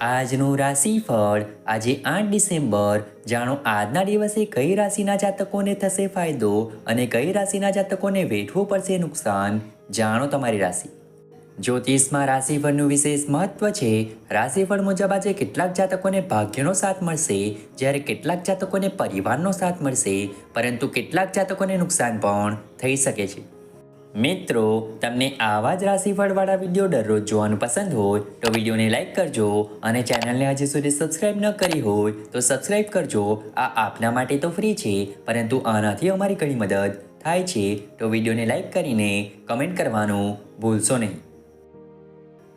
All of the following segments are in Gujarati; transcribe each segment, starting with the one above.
આજનું રાશિફળ આજે આઠ ડિસેમ્બર. જાણો આજના દિવસે કઈ રાશિના જાતકોને થશે ફાયદો અને કઈ રાશિના જાતકોને વેઠવું પડશે નુકસાન? જાણો તમારી રાશિ. જ્યોતિષમાં રાશિફળનું વિશેષ મહત્વ છે. રાશિફળ મુજબ આજે કેટલાક જાતકોને ભાગ્યનો સાથ મળશે, જ્યારે કેટલાક જાતકોને પરિવારનો સાથ મળશે, પરંતુ કેટલાક જાતકોને નુકસાન પણ થઈ શકે છે. મિત્રો, તમને આવા જ રાશિફળવાળા વીડિયો દરરોજ જોવાનું પસંદ હોય તો વિડીયોને લાઇક કરજો અને ચેનલને હજી સુધી સબસ્ક્રાઇબ ન કરી હોય તો સબસ્ક્રાઇબ કરજો. આ આપના માટે તો ફ્રી છે, પરંતુ આનાથી અમારી ઘણી મદદ થાય છે. તો વિડીયોને લાઇક કરીને કમેન્ટ કરવાનું ભૂલશો નહીં.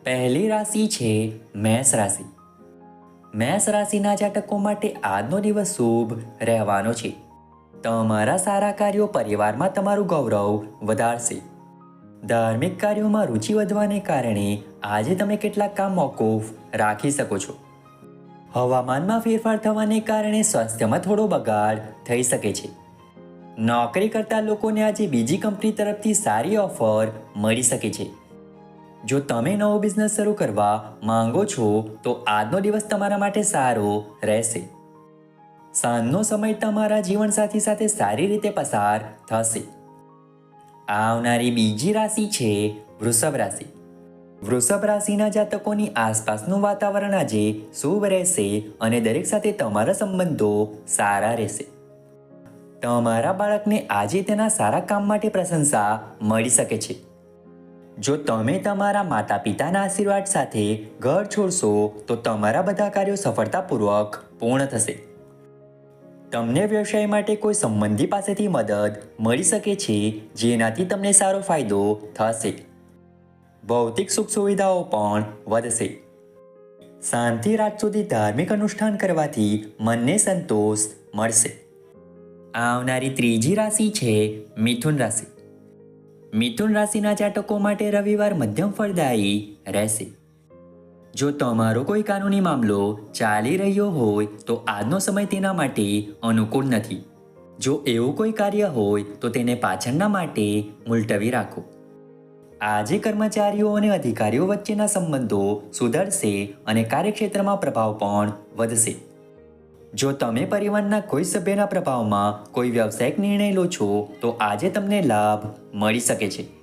પહેલી રાશિ છે મેષ રાશિ. મેષ રાશિના જાતકો માટે આજનો દિવસ શુભ રહેવાનો છે. તમારા સારા કાર્યો પરિવારમાં તમારું ગૌરવ વધારશે. ધાર્મિક કાર્યોમાં રુચિ વધવાને કારણે આજે તમે કેટલાક કામ મોકૂફ રાખી શકો છો. હવામાનમાં ફેરફાર થવાને કારણે સ્વાસ્થ્યમાં થોડો બગાડ થઈ શકે છે. નોકરી કરતા લોકોને આજે બીજી કંપની તરફથી સારી ઓફર મળી શકે છે. જો તમે નવો બિઝનેસ શરૂ કરવા માંગો છો, તો આજનો દિવસ તમારા માટે સારો રહેશે. સાંજનો સમય તમારા જીવનસાથી સાથે સારી રીતે પસાર થશે. આવનારી બીજી રાશિ છે વૃષભ રાશિ. વૃષભ રાશિના જાતકોની આસપાસનું વાતાવરણ આજે શુભ રહેશે અને દરેક સાથે તમારા સંબંધો સારા રહેશે. તમારા બાળકને આજે તેના સારા કામ માટે પ્રશંસા મળી શકે છે. જો તમે તમારા માતા પિતાના આશીર્વાદ સાથે ઘર છોડશો, તો તમારા બધા કાર્યો સફળતાપૂર્વક પૂર્ણ થશે. તમને વ્યવસાય માટે કોઈ સંબંધી પાસેથી મદદ મળી શકે છે, જેનાથી તમને સારો ફાયદો થશે. ભૌતિક સુખ સુવિધાઓ પણ વધશે. શાંતિ રાત સુધી ધાર્મિક અનુષ્ઠાન કરવાથી મનને સંતોષ મળશે. આવનારી ત્રીજી રાશિ છે મિથુન રાશિ. મિથુન રાશિના જાતકો માટે રવિવાર મધ્યમ ફળદાયી રહેશે. જો તમારો કોઈ કાનૂની મામલો ચાલી રહ્યો હોય, તો આજનો સમય તેના માટે અનુકૂળ નથી. જો એવું કોઈ કાર્ય હોય, તો તેને પાછળના માટે મુલતવી રાખો. આજે કર્મચારીઓ અને અધિકારીઓ વચ્ચેના સંબંધો સુધરશે અને કાર્યક્ષેત્રમાં પ્રભાવ પણ વધશે. જો તમે પરિવારના કોઈ સભ્યના પ્રભાવમાં કોઈ વ્યવસાયિક નિર્ણય લો છો, તો આજે તમને લાભ મળી શકે છે.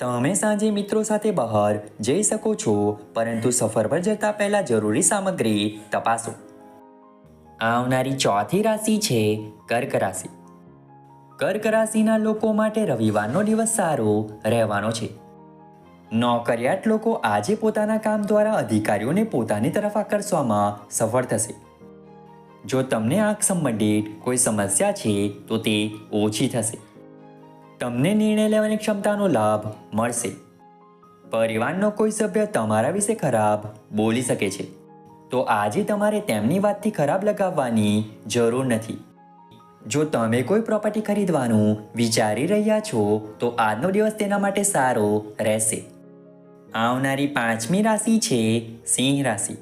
તમે સાંજે મિત્રો સાથે બહાર જઈ શકો છો, પરંતુ સફર પર જતા પહેલા જરૂરી સામગ્રી તપાસો. આવનારી ચોથી રાશિ છે કર્ક રાશિ. કર્ક રાશિના લોકો માટે રવિવારનો દિવસ સારો રહેવાનો છે. નોકરિયાત લોકો આજે પોતાના કામ દ્વારા અધિકારીઓને પોતાની તરફ આકર્ષવામાં સફળ થશે. જો તમને આંખ સંબંધિત કોઈ સમસ્યા છે, તો તે ઓછી થશે. તમને નિર્ણય લેવાની ક્ષમતાનો લાભ મળશે. પરિવારનો કોઈ સભ્ય તમારા વિશે ખરાબ બોલી શકે છે. તો આજે તમારે તેમની વાતથી ખરાબ લગાવવાની જરૂર નથી. જો તમે કોઈ પ્રોપર્ટી ખરીદવાનું વિચારી રહ્યા છો, તો આજનો દિવસ તેના માટે સારો રહેશે. આવનારી પાંચમી રાશિ છે સિંહ રાશિ.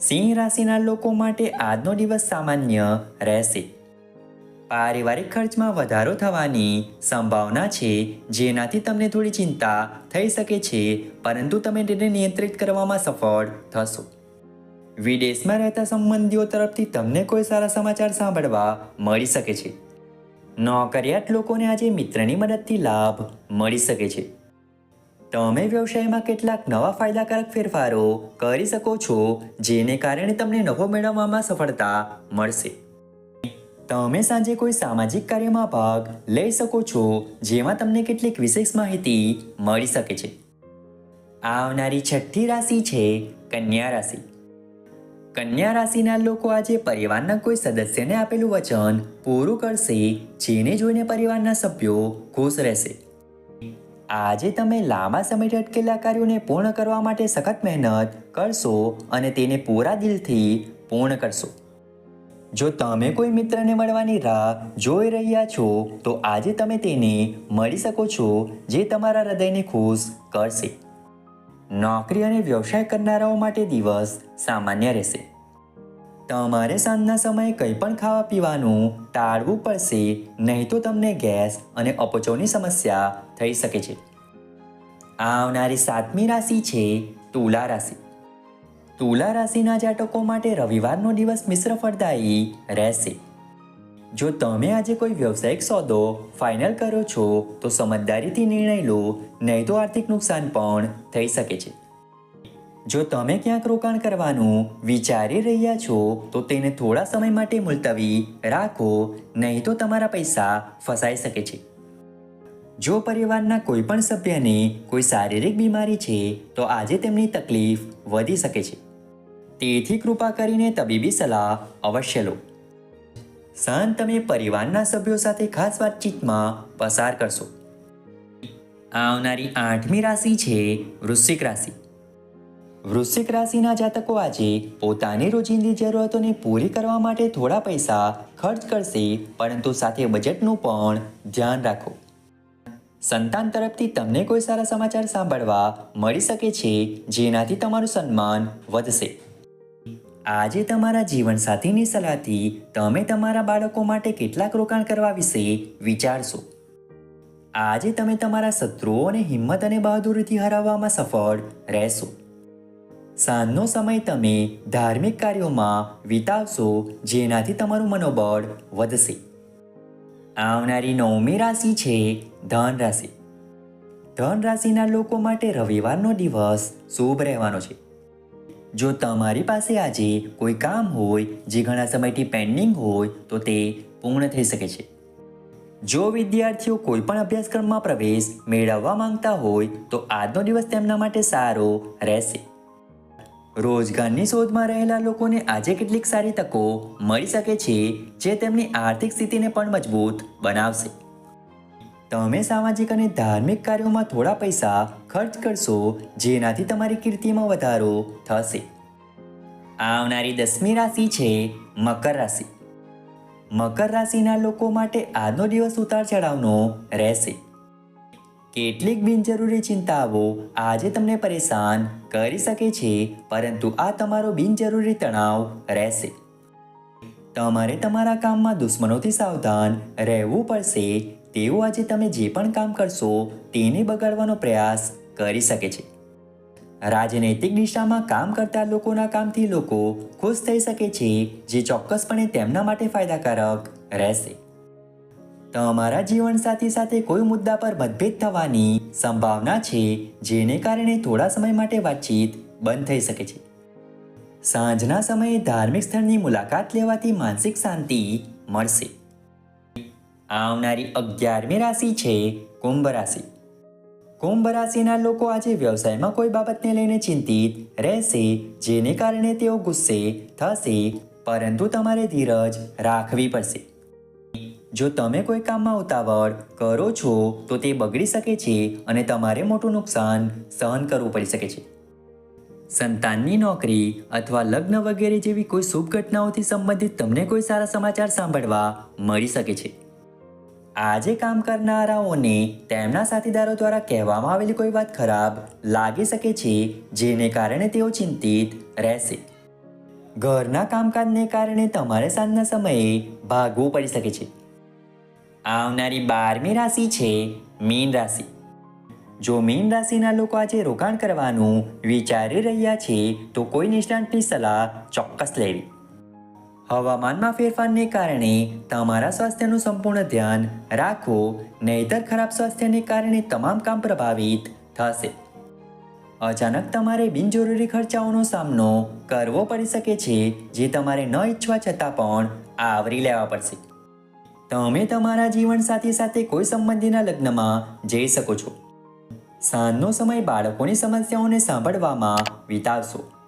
સિંહ રાશિના લોકો માટે આજનો દિવસ સામાન્ય રહેશે. પારિવારિક ખર્ચમાં વધારો થવાની સંભાવના છે. જેનાથી તમને થોડી ચિંતા થઈ શકે છે, પરંતુ તમે તેને નિયંત્રિત કરવામાં સફળ થશો. વિદેશમાં રહેતા સંબંધીઓ તરફથી તમને કોઈ સારા સમાચાર સાંભળવા મળી શકે છે. નોકરિયાત લોકોને આજે મિત્રની મદદથી લાભ મળી શકે છે. તમે વ્યવસાયમાં કેટલાક નવા ફાયદાકારક ફેરફારો કરી શકો છો, જેને કારણે તમને નફો મેળવવામાં સફળતા મળશે. તમે સાંજે કોઈ સામાજિક કાર્યમાં ભાગ લઈ શકો છો, જેમાં તમને કેટલીક વિશેષ માહિતી મળી શકે છે. આવનારી છઠ્ઠી રાશિ છે કન્યા રાશિ. કન્યા રાશિના લોકો આજે પરિવારના કોઈ સદસ્યને આપેલું વચન પૂરું કરશે, જેને જોઈને પરિવારના સભ્યો ખુશ રહેશે. આજે તમે લાંબા સમયથી અટકેલા કાર્યોને પૂર્ણ કરવા માટે સખત મહેનત કરશો અને તેને પૂરા દિલથી પૂર્ણ કરશો. જો તમે કોઈ મિત્રને મળવાની રાહ જોઈ રહ્યા છો, તો આજે તમે તેને મળી શકો છો જે તમારા હૃદયને ખુશ કરશે. નોકરી અને વ્યવસાય કરનારાઓ માટે દિવસ સામાન્ય રહેશે. તમારે સાંજના સમયે કંઈ પણ ખાવા પીવાનું ટાળવું પડશે, નહીં તો તમને ગેસ અને અપચોની સમસ્યા થઈ શકે છે. આવનારી સાતમી રાશિ છે તુલા રાશિ. તુલા રાશિના જાતકો માટે રવિવારનો દિવસ મિશ્ર ફળદાયી રહેશે. જો તમે આજે કોઈ વ્યવસાયિક સોદો ફાઇનલ કરો છો, તો સમજદારીથી નિર્ણય લો, નહીં તો આર્થિક નુકસાન પણ થઈ શકે છે. જો તમે ક્યાંક રોકાણ કરવાનું વિચારી રહ્યા છો, તો તેને થોડા સમય માટે મુલતવી રાખો, નહીં તો તમારા પૈસા ફસાઈ શકે છે. જો પરિવારના કોઈ પણ સભ્યને કોઈ શારીરિક બીમારી છે, તો આજે તેમની તકલીફ વધી શકે છે. તેથી કૃપા કરીને તબીબી સલાહ અવશ્ય લો. સાંજ તમે પરિવારના સભ્યો સાથે ખાસ વાતચીતમાં પસાર કરશો. આવનારી આઠમી રાશિ છે વૃશ્ચિક રાશિ. વૃશ્ચિક રાશિના જાતકો આજે પોતાની રોજિંદી જરૂરિયાતોને પૂરી કરવા માટે થોડા પૈસા ખર્ચ કરશે, પરંતુ સાથે બજેટનું પણ ધ્યાન રાખો. સંતાન તરફથી તમને કોઈ સારા સમાચાર સાંભળવા મળી શકે છે, જેનાથી તમારું સન્માન વધશે. આજે તમારા જીવનસાથીની સલાહથી તમે તમારા બાળકો માટે કેટલાક રોકાણ કરવા વિશે વિચારશો. આજે તમે તમારા શત્રુઓને હિંમત અને બહાદુરીથી હરાવવામાં સફળ રહેશો. સાંજનો સમય તમે ધાર્મિક કાર્યોમાં વિતાવશો, જેનાથી તમારું મનોબળ વધશે. આવનારી નવમી રાશિ છે ધન રાશિ. ધન રાશિના લોકો માટે રવિવારનો દિવસ શુભ રહેવાનો છે. જો તમારી પાસે આજે કોઈ કામ હોય, જે ઘણા સમયથી પેન્ડિંગ હોય, તો તે પૂર્ણ થઈ શકે છે. જો વિદ્યાર્થીઓ કોઈ પણ અભ્યાસક્રમમાં પ્રવેશ મેળવવા માંગતા હોય, તો આજનો દિવસ તેમના માટે સારો રહેશે. રોજગારની શોધમાં રહેલા લોકોને આજે કેટલીક સારી તકો મળી શકે છે, જે તેમની આર્થિક સ્થિતિને પણ મજબૂત બનાવશે. તમે સામાજિક અને ધાર્મિક કાર્યોમાં થોડા પૈસા ખર્ચ કરશો, જેનાથી તમારી કીર્તિમાં વધારો થશે. આવનારી દસમી રાશિ છે મકર રાશિ. મકર રાશિના લોકો માટે આજનો દિવસ ઉતાર ચઢાવનો રહેશે. કેટલીક બિનજરૂરી ચિંતાઓ આજે તમને પરેશાન કરી શકે છે, પરંતુ આ તમારો બિનજરૂરી તણાવ રહેશે. તમારે તમારા કામમાં દુશ્મનોથી સાવધાન રહેવું પડશે તેવું આજે તમે જે પણ કામ કરશો તેને બગાડવાનો પ્રયાસ કરી શકે છે. રાજનૈતિક દિશામાં કામ કરતા લોકોના કામથી લોકો ખુશ થઈ શકે છે, જે ચોક્કસપણે તેમના માટે ફાયદાકારક રહેશે. તમારા જીવનસાથી સાથે કોઈ મુદ્દા પર મતભેદ થવાની સંભાવના છે, જેને કારણે થોડા સમય માટે વાતચીત બંધ થઈ શકે છે. સાંજના સમયે ધાર્મિક સ્થળની મુલાકાત લેવાથી માનસિક શાંતિ મળશે. આવનારી અગિયારમી રાશિ છે કુંભ રાશિ. કુંભ રાશિના લોકો આજે વ્યવસાયમાં કોઈ બાબતને લઈને ચિંતિત રહેશે, જેને કારણે તેઓ ગુસ્સે થશે, પરંતુ તમારે ધીરજ રાખવી પડશે. જો તમે કોઈ કામમાં ઉતાવળ કરો છો, તો તે બગડી શકે છે અને તમારે મોટું નુકસાન સહન કરવું પડી શકે છે. સંતાનની નોકરી અથવા લગ્ન વગેરે જેવી કોઈ શુભ ઘટનાઓથી સંબંધિત તમને કોઈ સારા સમાચાર સાંભળવા મળી શકે છે. આજે કામ કરનારાઓને તેમના સાથીદારો દ્વારા કહેવામાં આવેલી કોઈ વાત ખરાબ લાગી શકે છે, જેને કારણે તેઓ ચિંતિત રહેશે. ઘરના કામકાજને કારણે તમારે સાંજના સમયે ભાગવું પડી શકે છે. આવનારી બારમી રાશિ છે મીન રાશિ. જો મીન રાશિના લોકો આજે રોકાણ કરવાનું વિચારી રહ્યા છે, તો કોઈ નિષ્ણાંતની સલાહ ચોક્કસ લેવી. હવામાનમાં ફેરફારને કારણે તમારા સ્વાસ્થ્યનું સંપૂર્ણ ધ્યાન રાખો, નહીતર ખરાબ સ્વાસ્થ્યને કારણે તમામ કામ પ્રભાવિત થશે. અચાનક તમારે બિનજરૂરી ખર્ચાઓનો સામનો કરવો પડી શકે છે, જે તમારે ન ઈચ્છવા છતાં પણ આવરી લેવા પડશે. તમે તમારા જીવનસાથી સાથે કોઈ સંબંધીના લગ્નમાં જઈ શકો છો. સાંજનો સમય બાળકોની સમસ્યાઓને સાંભળવામાં વિતાવશો.